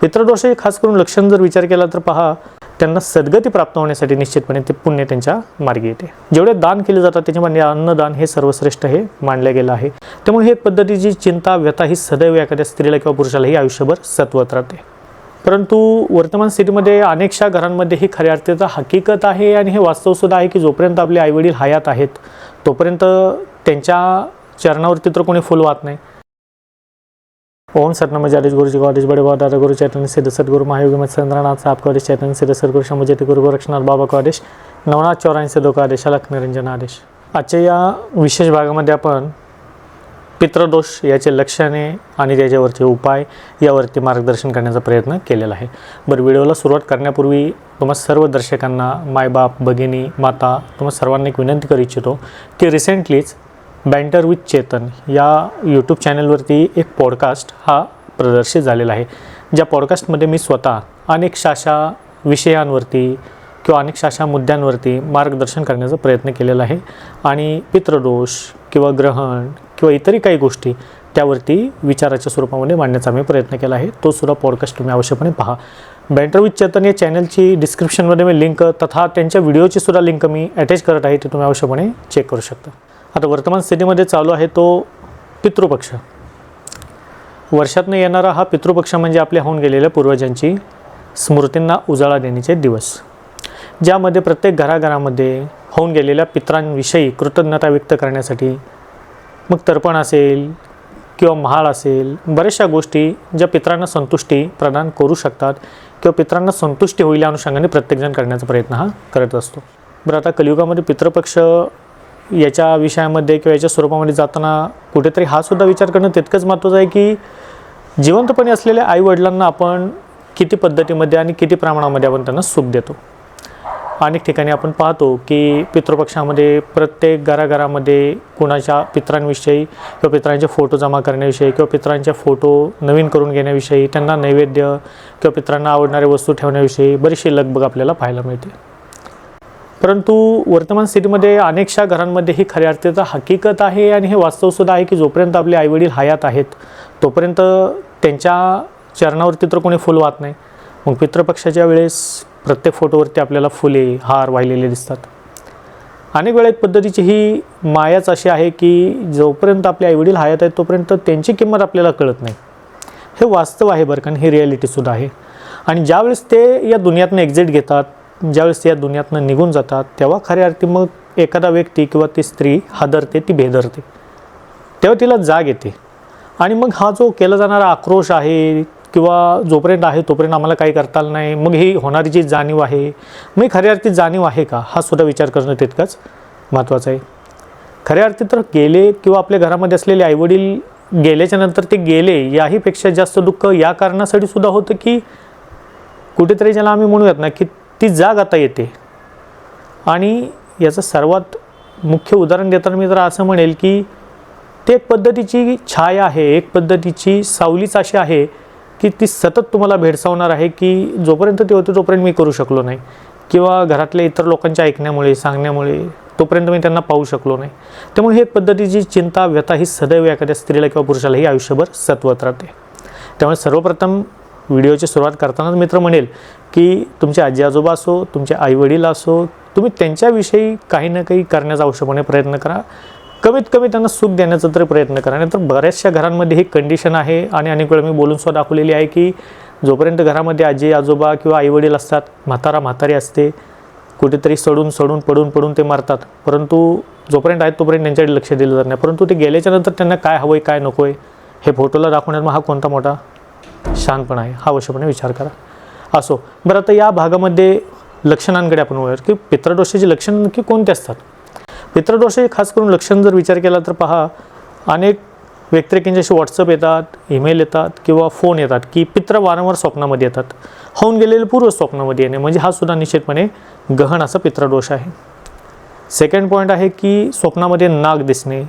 पितृदोषाचे खास करून लक्षण जर विचार केला तर पहा त्यांना सद्गती प्राप्त होण्यासाठी निश्चितपणे ते पुण्य त्यांच्या मार्गी येते. जेवढे दान केले जातात त्याच्यामध्ये म्हणजे अन्नदान हे सर्वश्रेष्ठ हे मानलं गेलं आहे. त्यामुळे हे पद्धतीची चिंता व्यथा ही सदैव एखाद्या स्त्रीला किंवा पुरुषालाही आयुष्यभर सत्वत राहते. परंतु वर्तमान स्थितीमध्ये अनेकशा घरांमध्ये ही खऱ्या अर्थाचा हकीकत आहे आणि हे वास्तवसुद्धा आहे की जोपर्यंत आपले आईवडील हयात आहेत तोपर्यंत त्यांच्या चरणावरती तर कोणी फुल वाहत नाही. ओम सतनाम गुरु गुरुजी गॉडेज बडे बाबा दादा गुरु चैतन्य सिद्ध सदगुरु महायोगी मत चंद्रनाथ साप कॉडेज चैतन्य सिद्ध सदगुरु शंभूजती गुरु गोरक्षनाथ बाबा कॉडेज नवनाथ चौऱ्याऐंशी दोका आदेश अलख निरंजन आदेश। आजच्या या विशेष भागामध्ये आपण पितृदोष याचे लक्षणे आणि त्याच्यावरचे उपाय यावरती मार्गदर्शन करण्याचा प्रयत्न केलेला आहे. बरं व्हिडिओला सुरुवात करण्यापूर्वी तुम्हा सर्व दर्शकांना मायबाप भगिनी माता तुम्हा सर्वांना एक विनंती करू इच्छितो की रिसेंटलीच बँटर विथ चेतन या यूट्यूब चॅनलवरती एक पॉडकास्ट हा प्रदर्शित झालेला आहे. ज्या पॉडकास्टमध्ये मी स्वतः अनेक शाशा विषयांवरती किंवा अनेक शाशा मुद्द्यांवरती मार्गदर्शन करण्याचा प्रयत्न केलेला आहे आणि पितृदोष किंवा ग्रहण किंवा इतरही काही गोष्टी त्यावरती विचाराच्या स्वरूपामध्ये मांडण्याचा मी प्रयत्न केला आहे. तो सुद्धा पॉडकास्ट तुम्ही अवश्यपणे पहा. बँटर विथ चेतन या चॅनलची डिस्क्रिप्शनमध्ये मी लिंक तथा त्यांच्या व्हिडिओची सुद्धा लिंक मी अटॅच करत आहे ते तुम्ही अवश्यपणे चेक करू शकता. आता वर्तमान स्थितीमध्ये चालू आहे तो पितृपक्ष. वर्षातनं येणारा हा पितृपक्ष म्हणजे आपल्या होऊन गेलेल्या पूर्वजांची स्मृतींना उजाळा देण्याचे दिवस. ज्यामध्ये प्रत्येक घराघरामध्ये होऊन गेलेल्या पित्रांविषयी कृतज्ञता व्यक्त करण्यासाठी मग तर्पण असेल किंवा महाळ असेल बऱ्याचशा गोष्टी ज्या पित्रांना संतुष्टी प्रदान करू शकतात किंवा पित्रांना संतुष्टी होईल या अनुषंगाने प्रत्येकजण करण्याचा प्रयत्न हा करत असतो. बरं आता कलियुगामध्ये पितृपक्ष याच्या विषयामध्ये किंवा याच्या स्वरूपामध्ये जाताना कुठेतरी हा सुद्धा विचार करणं तितकंच महत्त्वाचं आहे की जिवंतपणे असलेल्या आईवडिलांना आपण किती पद्धतीमध्ये आणि किती प्रमाणामध्ये आपण त्यांना सुख देतो. अनेक ठिकाणी आपण पाहतो की पितृपक्षामध्ये प्रत्येक घराघरामध्ये कुणाच्या पित्रांविषयी किंवा पित्रांचे फोटो जमा करण्याविषयी किंवा पित्रांचे फोटो नवीन करून घेण्याविषयी त्यांना नैवेद्य किंवा पित्रांना आवडणाऱ्या वस्तू ठेवण्याविषयी बरीचशी लगबग आपल्याला पाहायला मिळते. परंतु वर्तमान स्थितीमध्ये अनेकशा घरांमध्ये ही खऱ्या अर्थाचा हकीकत आहे आणि हे वास्तवसुद्धा आहे की जोपर्यंत आपले आईवडील हयात आहेत तोपर्यंत त्यांच्या चरणावरती तर कोणी फुल वाहत नाही. मग पितृपक्षाच्या वेळेस प्रत्येक फोटोवरती आपल्याला फुले हार वाहिलेले दिसतात. अनेक वेळा एक पद्धतीची ही मायाच अशी आहे की जोपर्यंत आपले आईवडील हयात आहेत तोपर्यंत त्यांची किंमत आपल्याला कळत नाही. हे वास्तव आहे बरं कारण ही रिॲलिटीसुद्धा आहे. आणि ज्यावेळेस ते या दुनियातनं एक्झिट घेतात ज्यावेळेस ते या दुनियातनं निघून जातात तेव्हा खऱ्या अर्थी मग एखादा व्यक्ती किंवा ती स्त्री हादरते ती भेदरते तेव्हा तिला जाग येते. आणि मग हा जो केला जाणारा आक्रोश आहे किंवा जोपर्यंत आहे तोपर्यंत आम्हाला काही करता आलं नाही मग ही होणारी जी जाणीव आहे मग ही खऱ्या अर्थी जाणीव आहे का? हा सुद्धा विचार करणं तितकंच महत्त्वाचं आहे. खऱ्या अर्थी तर गेले किंवा आपल्या घरामध्ये असलेले आईवडील गेल्याच्यानंतर ते गेले याहीपेक्षा जास्त दुःख या कारणासाठी सुद्धा होतं की कुठेतरी ज्याला आम्ही म्हणूयात ना की ती जाग आता येते. आणि याचं सर्वात मुख्य उदाहरण देताना मी जर असं म्हणेल की ते एक पद्धतीची छाया आहे एक पद्धतीची सावलीच अशी आहे की ती सतत तुम्हाला भेडसावणार आहे की जोपर्यंत ते होते तोपर्यंत मी करू शकलो नाही. किंवा घरातल्या इतर लोकांच्या ऐकण्यामुळे सांगण्यामुळे तोपर्यंत मी त्यांना पाहू शकलो नाही. त्यामुळे ही एक पद्धतीची चिंता व्यथा ही सदैव एखाद्या स्त्रीला किंवा पुरुषालाही आयुष्यभर सत्वत राहते. त्यामुळे सर्वप्रथम व्हिडिओची सुरुवात करतानाच मित्र म्हणेल की तुमचे आजी आजोबा असो तुमचे आईवडील असो तुम्ही त्यांच्याविषयी काही ना काही करण्याचा आवश्यकपणे प्रयत्न करा. कमीत कमी त्यांना सुख देण्याचा तरी प्रयत्न करा. नाहीतर बऱ्याचशा घरांमध्ये ही कंडिशन आहे आणि अनेक वेळा मी बोलून सुद्धा दाखवलेली आहे की जोपर्यंत घरामध्ये आजी आजोबा किंवा आईवडील असतात म्हातारा म्हातारी असते कुठेतरी सडून सडून पडून पडून ते मारतात. परंतु जोपर्यंत आहेत तोपर्यंत त्यांच्याकडे लक्ष दिलं जात नाही. परंतु ते गेल्याच्यानंतर त्यांना काय हवं आहे काय नको आहे हे फोटोला दाखवण्यात मग हा कोणता मोठा शानपणा आहे हा अवश्यपणे विचार करा. असो. बरं आता या भागामध्ये लक्षणांकडे आपण वळूया की पित्रदोषाची लक्षणं नक्की कोणते असतात? पितृदोषाचे खास करून लक्षण जर विचार केला तर पहा अनेक व्यक्तिरेखींच्याशी व्हॉट्सअप येतात ईमेल येतात किंवा फोन येतात की पित्र वारंवार स्वप्नामध्ये येतात. होऊन गेलेले पूर्व स्वप्नामध्ये येणे म्हणजे हा सुद्धा निश्चितपणे गहन असा पित्रदोष आहे. सेकंड पॉईंट आहे की स्वप्नामध्ये नाग दिसणे.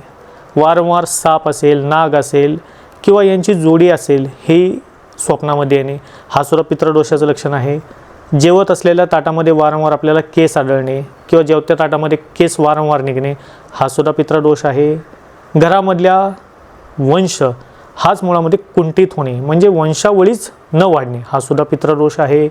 वारंवार साप असेल नाग असेल किंवा यांची जोडी असेल हे स्वप्नामध्ये येणे हा सुद्धा पित्रदोषाचं लक्षण आहे. जेवत असलेल्या ताटामध्ये वारंवार आपल्याला केस आढळणे किंवा जेवत्या ताटामध्ये केस वारंवार निघणे हा सुद्धा पित्रदोष आहे. घरामधल्या वंश हाच मुळामध्ये कुंठित होणे म्हणजे वंशावळीच न वाढणे हा सुद्धा पित्रदोष आहे.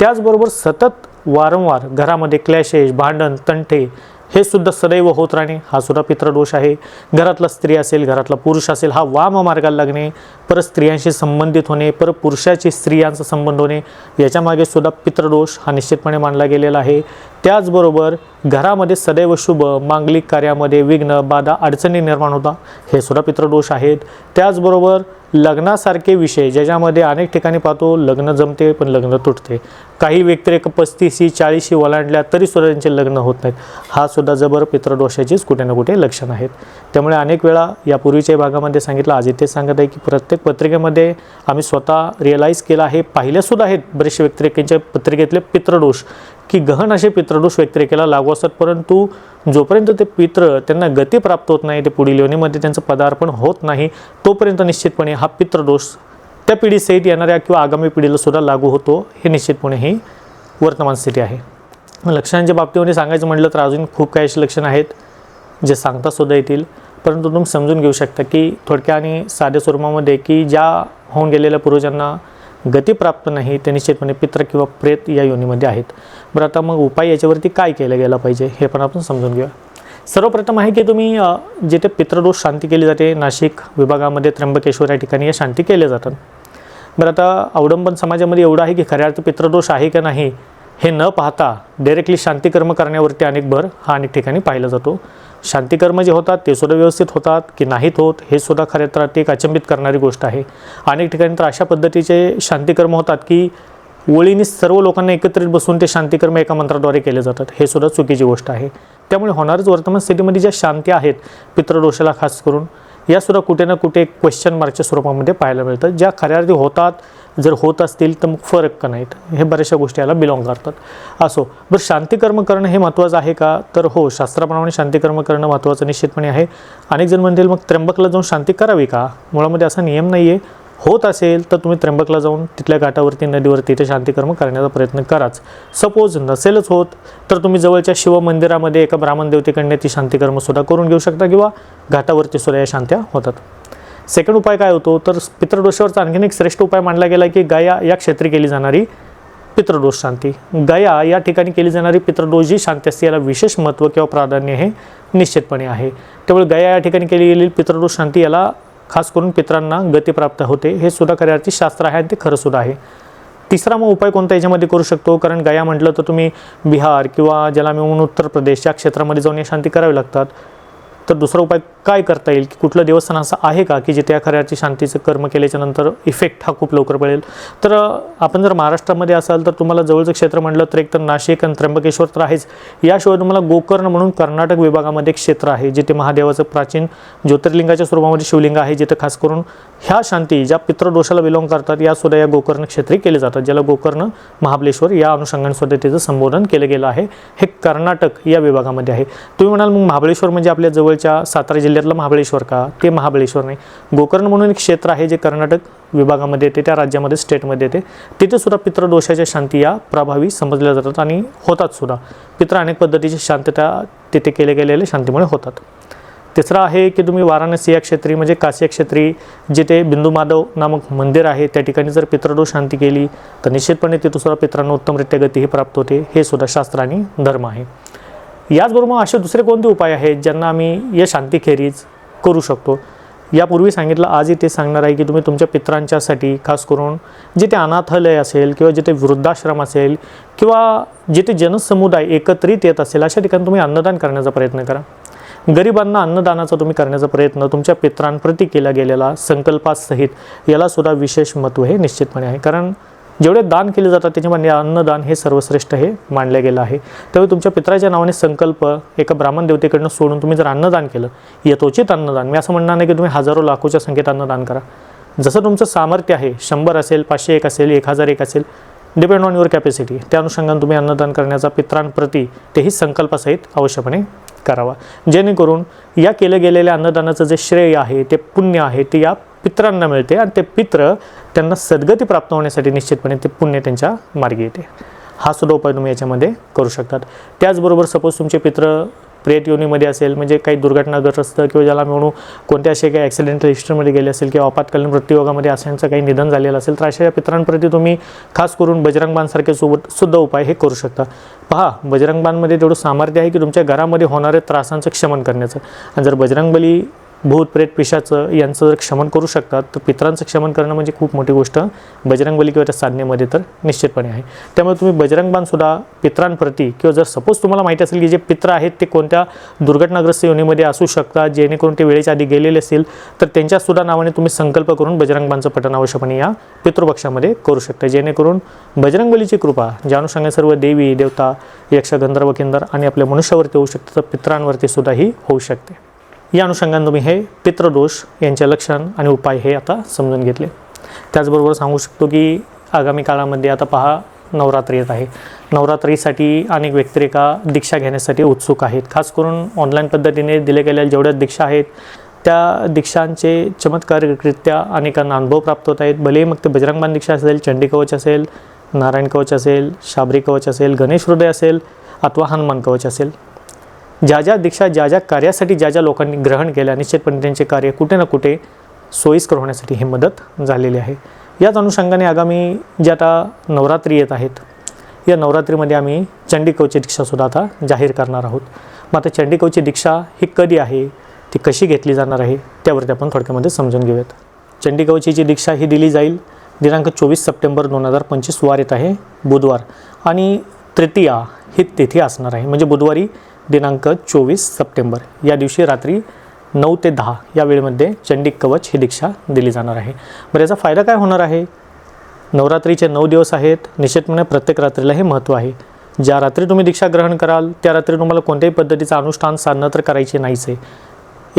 त्याचबरोबर सतत वारंवार घरामध्ये क्लॅशेस भांडण तंटे हे सुद्धा सदैव होत राहणे. हा सुद्धा पितृदोष आहे. घरातला स्त्री असेल घरातला पुरुष असेल हा वाम मार्गाला लागणे परत स्त्रियांशी संबंधित होणे परत पुरुषाची स्त्रियांचा संबंध होणे याच्यामागे सुद्धा पितृदोष हा निश्चितपणे मानला गेलेला आहे. त्याचबरोबर घरामध्ये सदैव शुभ मांगलिक कार्यामध्ये विघ्न बाधा अडचणी निर्माण होता हे सुद्धा पितृदोष आहेत. त्याचबरोबर लग्नासारखे विषय ज्याच्यामध्ये अनेक ठिकाणी पाहतो लग्न जमते पण लग्न तुटते. काही व्यक्तिरेक एक पस्तीसी चाळीशी ओलांडल्या तरी सुद्धा त्यांचे लग्न होत नाहीत. हा सुद्धा जबर पितृदोषाचीच कुठे ना कुठे लक्षण आहेत. त्यामुळे अनेक वेळा या पूर्वीच्या भागामध्ये सांगितलं आज इथे सांगत आहे की प्रत्येक पत्रिकेमध्ये आम्ही स्वतः रिअलाईज केलं आहे. पाहिल्यासुद्धा आहेत बरेचसे व्यक्तिरेखेच्या पत्रिकेतले पितृदोष. की गहन असे पितृदोष व्यक्तिरेखेला लागू असतात परंतु जोपर्यंत ते पित्र त्यांना गती प्राप्त होत नाही ते पुढील योनीमध्ये त्यांचं पदार्पण होत नाही तोपर्यंत निश्चितपणे हा पितृदोष त्या पिढीसहित येणाऱ्या किंवा आगामी पिढीला सुद्धा लागू होतो हे निश्चितपणे ही वर्तमान स्थिती आहे. लक्षणांच्या बाबतीमध्ये सांगायचं म्हटलं तर अजून खूप काही अशी लक्षणं आहेत जे सांगता सुद्धा येतील. परंतु तुम्ही समजून घेऊ शकता की थोडक्या आणि साध्या स्वरूपामध्ये की ज्या होऊन गेलेल्या पूर्वजांना गती प्राप्त नाही ते निश्चितपणे पित्र किंवा प्रेत या योनीमध्ये आहेत. बरं आता मग उपाय याच्यावरती काय केलं गेला पाहिजे हे पण आपण समजून घेऊया. सर्वप्रथम आहे की तुम्ही जिथे पितृदोष शांती केली जाते नाशिक विभागामध्ये त्र्यंबकेश्वर या ठिकाणी या शांती केल्या जातात. बरं आता अवडंबन समाजामध्ये एवढं आहे की खऱ्या अर्थ पितृदोष आहे का नाही हे न पाहता डायरेक्टली शांतिकर्म करण्यावरती अनेक भर हा अनेक ठिकाणी पाहिला जातो. शांतिकर्म जे होतात ते सुद्धा व्यवस्थित होतात की नाहीत होत हे सुद्धा खऱ्या ते एक अचंबित करणारी गोष्ट आहे. अनेक ठिकाणी तर अशा पद्धतीचे शांतिकर्म होतात की ओळीने सर्व लोकांना एकत्रित बसून ते शांतिकर्म एका मंत्राद्वारे केले जातात. हे सुद्धा चुकीची गोष्ट आहे. त्यामुळे होणारच वर्तमान स्थितीमध्ये ज्या शांती आहेत पितृदोषाला खास करून यासुद्धा कुठे ना कुठे क्वेश्चन मार्कच्या स्वरूपामध्ये पाहायला मिळतात ज्या खऱ्या अर्थी होतात जर होत असतील तर मग फरक का नाहीत? हे बऱ्याचशा गोष्टी याला बिलॉंग करतात. असो बरं शांतिकर्म करणं हे महत्त्वाचं आहे का? तर हो शास्त्राप्रमाणे शांतिकर्म करणं महत्त्वाचं निश्चितपणे आहे. अनेक जण म्हणतील मग त्र्यंबकला जाऊन शांती करावी का? मुळामध्ये असा नियम नाही आहे होत असेल तर तुम्ही त्र्यंबकला जाऊन तिथल्या घाटावरती नदीवरती ते शांतिकर्म करण्याचा प्रयत्न कराच. सपोज नसेलच होत तर तुम्ही जवळच्या शिव मंदिरामध्ये एका ब्राह्मण देवतेकडने ती शांतिकर्मसुद्धा करून घेऊ शकता किंवा घाटावरती सुद्धा या शांत्या होतात. सेकंड उपाय काय होतो? तर पितृदोषावरचा आणखीन एक श्रेष्ठ उपाय मानला गेला की गाया या क्षेत्री केली जाणारी पितृदोष शांती. गया या ठिकाणी केली जाणारी पितृदोष जी शांती असते याला विशेष महत्त्व किंवा प्राधान्य हे निश्चितपणे आहे. त्यामुळे गया या ठिकाणी केली गेलेली पितृदोष शांती याला खास करून पितरांना गती प्राप्त होते. हे सुद्धा खऱ्या अर्थी शास्त्र आहे आणि ते खरं सुद्धा आहे. तिसरा मग उपाय कोणता याच्यामध्ये करू शकतो? कारण गया म्हटलं तर तुम्ही बिहार किंवा ज्याला मी म्हणून उत्तर प्रदेश या क्षेत्रामध्ये जाऊन या शांती करावी लागतात. तर दुसरा उपाय काय करता येईल? की कुठलं देवस्थान असं आहे का की जिथे या खऱ्याची शांतीचं कर्म केल्याच्यानंतर इफेक्ट हा खूप लवकर पडेल? तर आपण जर महाराष्ट्रामध्ये असाल तर तुम्हाला जवळचं क्षेत्र म्हटलं तर एक तर नाशिक आणि त्र्यंबकेश्वर तर आहेच. याशिवाय तुम्हाला गोकर्ण म्हणून कर्नाटक विभागामध्ये एक क्षेत्र आहे जिथे महादेवाचं प्राचीन ज्योतिर्लिंगाच्या स्वरूपामध्ये शिवलिंग आहे जिथे खास करून ह्या शांती ज्या पितृदोषाला बिलॉंग करतात या सुद्धा या गोकर्ण क्षेत्री केले जातात ज्याला गोकर्ण महाबलेश्वर या अनुषंगाने सुद्धा त्याचं संबोधन केलं गेलं आहे. हे कर्नाटक या विभागामध्ये आहे. तुम्ही म्हणाल मग महाबळेश्वर म्हणजे आपल्या जवळ जवळच्या सातारा जिल्ह्यातलं महाबळेश्वर का? ते महाबळेश्वर नाही. गोकर्ण म्हणून एक क्षेत्र आहे जे कर्नाटक विभागामध्ये येते त्या राज्यामध्ये स्टेटमध्ये येते. तिथे सुद्धा पितृदोषाच्या शांती या प्रभावी समजल्या जातात आणि होतात सुद्धा. पित्र अनेक पद्धतीची शांतता तिथे केले गेलेले शांतीमुळे होतात. तिसरा आहे की तुम्ही वाराणसी या क्षेत्री म्हणजे काशी या क्षेत्री जिथे बिंदू माधव नामक मंदिर आहे त्या ठिकाणी जर पितृदोष शांती केली तर निश्चितपणे तिथं सुद्धा पित्रांना उत्तमरित्या गती ही प्राप्त होते. हे सुद्धा शास्त्र आणि धर्म आहे. याचबरोबर असे दुसरे कोणते उपाय आहेत ज्यांना आम्ही या शांतीखेरीज करू शकतो? यापूर्वी सांगितलं आजही ते सांगणार आहे की तुम्ही तुमच्या पित्रांच्यासाठी खास करून जिथे अनाथालय असेल किंवा जिथे वृद्धाश्रम असेल किंवा जिथे जनसमुदाय एकत्रित येत असेल अशा ठिकाणी तुम्ही अन्नदान करण्याचा प्रयत्न करा. गरिबांना अन्नदानाचा तुम्ही करण्याचा प्रयत्न तुमच्या पित्रांप्रती केला गेलेला संकल्पासहित याला सुद्धा विशेष महत्त्व हे निश्चितपणे आहे. कारण जेवढे दान केले जातात त्याच्यामध्ये म्हणजे अन्नदान हे सर्वश्रेष्ठ हे मानलं गेलं आहे. त्यामुळे तुमच्या पित्राच्या नावाने संकल्प एका ब्राह्मण देवतेकडनं सोडून तुम्ही जर अन्नदान केलं यथोचित अन्नदान मी असं म्हणणार नाही की तुम्ही हजारो लाखोच्या संख्येत अन्नदान करा. जसं तुमचं सामर्थ्य आहे शंभर असेल पाचशे एक असेल एक हजार एक असेल डिपेंड ऑन युअर कॅपॅसिटी त्या अनुषंगाने तुम्ही अन्नदान करण्याचा पित्रांप्रती तेही संकल्पासहित अवश्यपणे करावा. जेणेकरून या केलं गेलेल्या अन्नदानाचं जे श्रेय आहे ते पुण्य आहे ते या पित्रांना मिळते आणि ते पित्र त्यांना सद्गती प्राप्त होण्यासाठी निश्चितपणे ते पुण्य त्यांच्या मार्गी येते. हा सुद्धा उपाय तुम्ही याच्यामध्ये करू शकतात. त्याचबरोबर सपोज तुमचे पित्र प्रेत योनीमध्ये असेल म्हणजे काही दुर्घटनाग्रस्त किंवा ज्याला म्हणू कोणत्या असे काही ॲक्सिडेंटल हिस्ट्रीमध्ये गेले असेल किंवा आपत्कालीन मृत्यूयोगामध्ये अशांचं काही निधन झालेलं असेल तर अशा या पितरांप्रती तुम्ही खास करून बजरंग बाणसारखे सोबत सुद्धा उपाय हे करू शकता. पहा बजरंग बाणमध्ये तेवढं सामर्थ्य आहे की तुमच्या घरामध्ये होणाऱ्या त्रासांचं क्षमन करण्याचं. आणि जर बजरंगबली भूत प्रेत पिशाचं यांचं जर क्षमन करू शकतात तर पितरांचं क्षमन करणं म्हणजे खूप मोठी गोष्ट. बजरंगबली किंवा त्या साधनेमध्ये तर निश्चितपणे आहे. त्यामुळे तुम्ही बजरंग बाणसुद्धा पितरांप्रती किंवा जर सपोज तुम्हाला माहिती असेल की जे पित्र आहेत ते कोणत्या दुर्घटनाग्रस्त योनीमध्ये असू शकतात जेणेकरून ते वेळेच्या आधी गेलेले असतील तर त्यांच्यासुद्धा नावाने तुम्ही संकल्प करून बजरंगबांचं पठन पठण अवश्यपणे या पितृपक्षामध्ये करू शकता. जेणेकरून बजरंगबलीची कृपा ज्या अनुषंगाने सर्व देवी देवता यक्ष गंधर्व किंदर आणि आपल्या मनुष्यावरती होऊ शकते तर पित्रांवरती सुद्धा ही होऊ शकते. या अनुषंगाने तुम्ही हे पितृदोष यांचे लक्षण आणि उपाय हे आता समजून घेतले. त्याचबरोबर सांगू शकतो की आगामी काळामध्ये आता पहा नवरात्री येत आहे. नवरात्रीसाठी अनेक व्यक्तिरेखा दीक्षा घेण्यासाठी उत्सुक आहेत. खास करून ऑनलाईन पद्धतीने दिले गेलेल्या जेवढ्या दीक्षा आहेत त्या दीक्षांचे चमत्कारिकरित्या अनेकांना अनुभव प्राप्त होत आहेत. भलेही मग ते बजरंगबाण दीक्षा असेल चंडी कवच असेल नारायण कवच असेल शाबरी कवच असेल गणेश हृदय असेल अथवा हनुमान कवच असेल. ज्या ज्या दीक्षा ज्या ज्या कार्यासाठी ज्या ज्या लोकांनी ग्रहण केल्या निश्चितपणे त्यांचे कार्य कुठे ना कुठे सोयीस्कर होण्यासाठी ही मदत झालेली आहे. याच अनुषंगाने आगामी जे आता नवरात्री येत आहेत या नवरात्रीमध्ये आम्ही चंडीकवची दीक्षासुद्धा आता जाहीर करणार आहोत. मग आता चंडीकवची दीक्षा ही कधी आहे ती कशी घेतली जाणार आहे त्यावरती आपण थोडक्यामध्ये समजून घेऊयात. चंडीकवचीची दीक्षा ही दिली जाईल दिनांक चोवीस सप्टेंबर दोन हजार पंचवीस वार येत आहे बुधवार. आणि तृतीया ही तिथी असणार आहे. म्हणजे बुधवारी दिनांक चोवीस सप्टेंबर. या दिवशी रात्री नऊ ते दहा या वेळेमध्ये चंडी कवच ही दीक्षा दिली जाणार आहे. बरं याचा फायदा काय होणार आहे? नवरात्रीचे नऊ दिवस आहेत. निश्चितपणे म्हणजे प्रत्येक रात्रीला हे महत्त्व आहे. ज्या रात्री तुम्ही दीक्षा ग्रहण कराल त्या रात्री तुम्हाला कोणत्याही पद्धतीचं अनुष्ठान साधनं तर करायचे नाहीच आहे.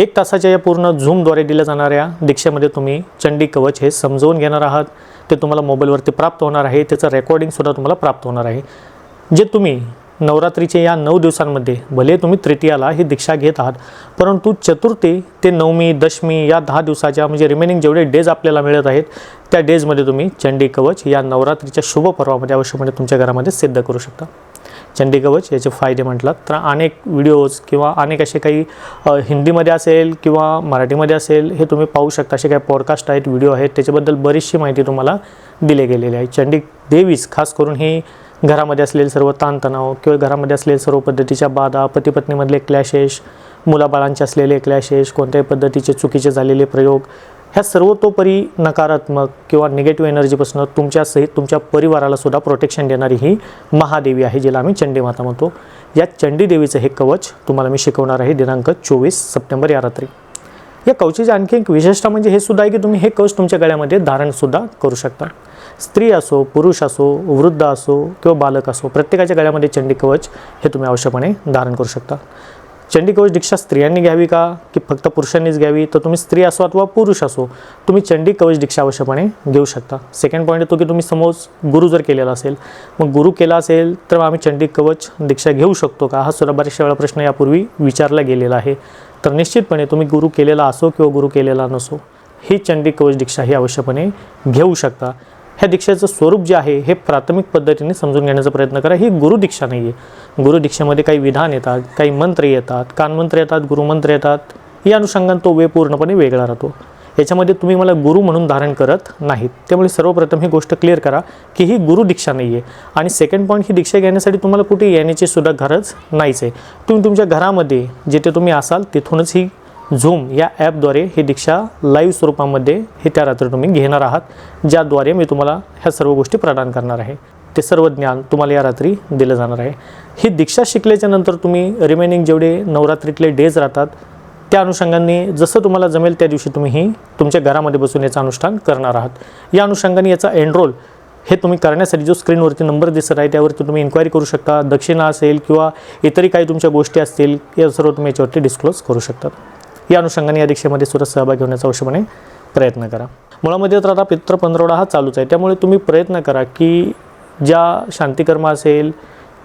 एक तासाच्या या पूर्ण झूमद्वारे दिल्या जाणाऱ्या दीक्षेमध्ये तुम्ही चंडी कवच हे समजवून घेणार आहात. ते तुम्हाला मोबाईलवरती प्राप्त होणार आहे. त्याचं रेकॉर्डिंगसुद्धा तुम्हाला प्राप्त होणार आहे. जे तुम्ही नवरात्रीचे या नऊ दिवसांमध्ये भले तुम्ही तृतीयाला ही दीक्षा घेत आहात परंतु चतुर्थी ते नवमी दशमी या दहा दिवसाच्या म्हणजे रिमेनिंग जेवढे डेज आपल्याला मिळत आहेत त्या डेजमध्ये तुम्ही चंडी कवच या नवरात्रीच्या शुभ पर्वामध्ये अवश्यपणे म्हणजे तुमच्या घरामध्ये सिद्ध करू शकता. चंडी कवच याचे फायदे म्हटलात तर अनेक व्हिडिओज किंवा अनेक असे काही हिंदीमध्ये असेल किंवा मराठीमध्ये असेल हे तुम्ही पाहू शकता. असे काही पॉडकास्ट आहेत व्हिडिओ आहेत त्याच्याबद्दल बरीचशी माहिती तुम्हाला दिली गेलेली आहे. चंडी देवीस खास करून ही घरामध्ये असलेले सर्व ताणतणाव किंवा घरामध्ये असलेले सर्व पद्धतीच्या बाधा पतीपत्नीमधले क्लॅशेस मुलाबाळांचे असलेले क्लॅशेस कोणत्याही पद्धतीचे चुकीचे झालेले प्रयोग ह्या सर्वतोपरी नकारात्मक किंवा निगेटिव्ह एनर्जीपासून तुमच्यासहित तुमच्या परिवाराला सुद्धा प्रोटेक्शन देणारी ही महादेवी आहे जिला आम्ही चंडी माता म्हणतो. या चंडी देवीचं हे कवच तुम्हाला मी शिकवणार आहे दिनांक चोवीस सप्टेंबर या रात्री. या कवचीची आणखी एक विशेषता म्हणजे हे सुद्धा आहे की तुम्ही हे कवच तुमच्या गळ्यामध्ये धारणसुद्धा करू शकता. स्त्री असो पुरुष असो वृद्ध असो किंवा बालक असो प्रत्येकाच्या गळ्यामध्ये चंडी कवच हे तुम्ही आवश्यकपणे धारण करू शकता. चंडी कवच दीक्षा स्त्रियांनी घ्यावी का? की फक्त पुरुषांनीच घ्यावी? तर तुम्ही स्त्री असो अथवा पुरुष असो तुम्ही चंडी कवच दीक्षा आवश्यकपणे घेऊ शकता. सेकंड पॉईंट येतो की तुम्ही समोर गुरु जर केलेला असेल मग गुरु केला असेल तर आम्ही चंडी कवच दीक्षा घेऊ शकतो का? हा सुद्धा बऱ्याचशा वेळा प्रश्न यापूर्वी विचारला गेलेला आहे. तर निश्चितपणे तुम्ही गुरु केलेला असो किंवा गुरु केलेला नसो ही चंडी कवच दीक्षा ही आवश्यकपणे घेऊ शकता. ह्या दीक्षेचं स्वरूप जे आहे हे प्राथमिक पद्धतीने समजून घेण्याचा प्रयत्न करा. ही गुरुदीक्षा नाही आहे गुरुदीक्षेमध्ये काही विधान येतात काही मंत्र येतात कानमंत्र येतात गुरुमंत्र येतात. या अनुषंगाने तो वे पूर्णपणे वेगळा राहतो. याच्यामध्ये तुम्ही मला गुरु म्हणून धारण करत नाहीत. त्यामुळे सर्वप्रथम ही गोष्ट क्लिअर करा की ही गुरु दीक्षा नाही आहे आणि सेकंड पॉईंट ही दीक्षा घेण्यासाठी तुम्हाला कुठे येण्याची सुद्धा गरज नाहीच आहे. तुम्ही तुमच्या घरामध्ये जिथे तुम्ही असाल तिथूनच ही झूम या ॲपद्वारे ही दीक्षा लाईव्ह स्वरूपामध्ये हे त्या रात्री तुम्ही घेणार आहात ज्याद्वारे मी तुम्हाला ह्या सर्व गोष्टी प्रदान करणार आहे. ते सर्व ज्ञान तुम्हाला या रात्री दिलं जाणार आहे. ही दीक्षा शिकल्याच्या नंतर तुम्ही रिमेनिंग जेवढे नवरात्रीतले डेज राहतात त्या अनुषंगाने जसं तुम्हाला जमेल त्या दिवशी तुम्ही ही तुमच्या घरामध्ये बसून याचं अनुष्ठान करणार आहात. या अनुषंगाने याचा एनरोल हे तुम्ही करण्यासाठी जो स्क्रीनवरती नंबर दिसत आहे त्यावरती तुम्ही इन्क्वायरी करू शकता. दक्षिणा असेल किंवा इतरही काही तुमच्या गोष्टी असतील या सर्व तुम्ही याच्यावरती डिस्क्लोज करू शकतात. या अनुषंगाने या दीक्षेमध्ये सुद्धा सहभागी होण्याचा अवश्यपणे प्रयत्न करा. मुळामध्ये तर आता पित्र पंधरवडा हा चालूच आहे. त्यामुळे तुम्ही प्रयत्न करा की ज्या शांतिकर्म असेल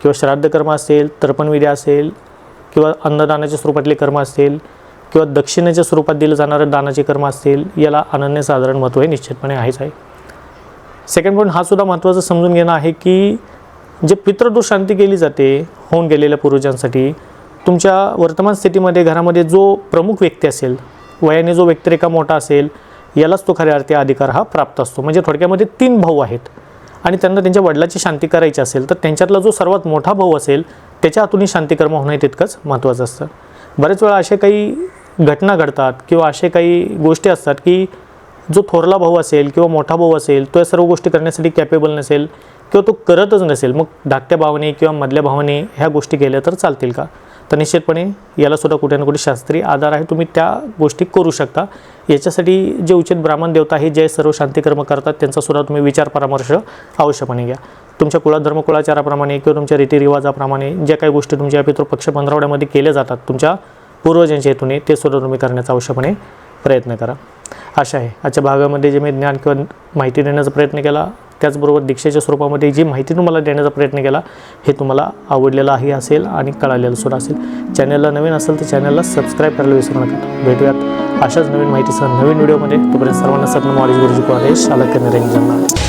किंवा श्राद्धकर्म असेल तर्पणविधी असेल किंवा अन्नदानाच्या स्वरूपातले कर्म असतील किंवा दक्षिणेच्या स्वरूपात दिलं जाणारं दानाचे कर्म असतील याला अनन्यसाधारण महत्त्व हे निश्चितपणे आहेच आहे. सेकंड पॉईंट हा सुद्धा महत्त्वाचं समजून घेणं आहे की जे पितृदोष शांती केली जाते होऊन गेलेल्या पूर्वजांसाठी तुमच्या वर्तमान स्थितीमध्ये घरामध्ये जो प्रमुख व्यक्ती असेल वयाने जो व्यक्तिरेखा मोठा असेल यालाच तो खऱ्या अर्थी अधिकार हा प्राप्त असतो. म्हणजे थोडक्यामध्ये तीन भाऊ आहेत. आणि त्यांना त्यांच्या वडिलाची शांती करायची असेल तर त्यांच्यातला जो सर्वात मोठा भाऊ असेल त्याच्या हातूनही शांतिकर्म होणं हे तितकंच महत्त्वाचं असतं. बरेच वेळा असे काही घटना घडतात किंवा असे काही गोष्टी असतात की जो थोरला भाऊ असेल किंवा मोठा भाऊ असेल तो या सर्व गोष्टी करण्यासाठी कॅपेबल नसेल किंवा तो करतच नसेल. मग धाकट्या भावाने किंवा मधल्या भावाने ह्या गोष्टी केल्या तर चालतील का? तर निश्चितपणे यालासुद्धा कुठे ना कुठे शास्त्रीय आधार आहे. तुम्ही त्या गोष्टी करू शकता. याच्यासाठी जे उचित ब्राह्मण देवता आहे जे सर्व शांतिकर्म करतात त्यांचासुद्धा तुम्ही विचार परामर्श अवश्यपणे घ्या. तुमच्या कुळात धर्मकुळाचाराप्रमाणे किंवा तुमच्या रीतिरिवाजाप्रमाणे ज्या काही गोष्टी तुमच्या पितृपक्ष पंधरावड्यामध्ये केल्या जातात तुमच्या पूर्वजांच्या हेतूने ते सुद्धा तुम्ही करण्याचा अवश्यपणे प्रयत्न करा. अशा आहे. आजच्या भागामध्ये जे मी ज्ञान किंवा माहिती देण्याचा प्रयत्न केला त्याचबरोबर दीक्षेच्या स्वरूपामध्ये जी माहिती तुम्हाला देण्याचा प्रयत्न केला हे तुम्हाला आवडलेलं आहे असेल आणि कळालेलं सुद्धा असेल. चॅनलला नवीन असेल तर चॅनलला सबस्क्राईब करायला विसरू नका. भेटूयात अशाच नवीन माहितीसह नवीन व्हिडिओमध्ये. तोपर्यंत सर्वांना सत्न नॉलेज गुरुजी कॉलेज आदेश शालक निरंजन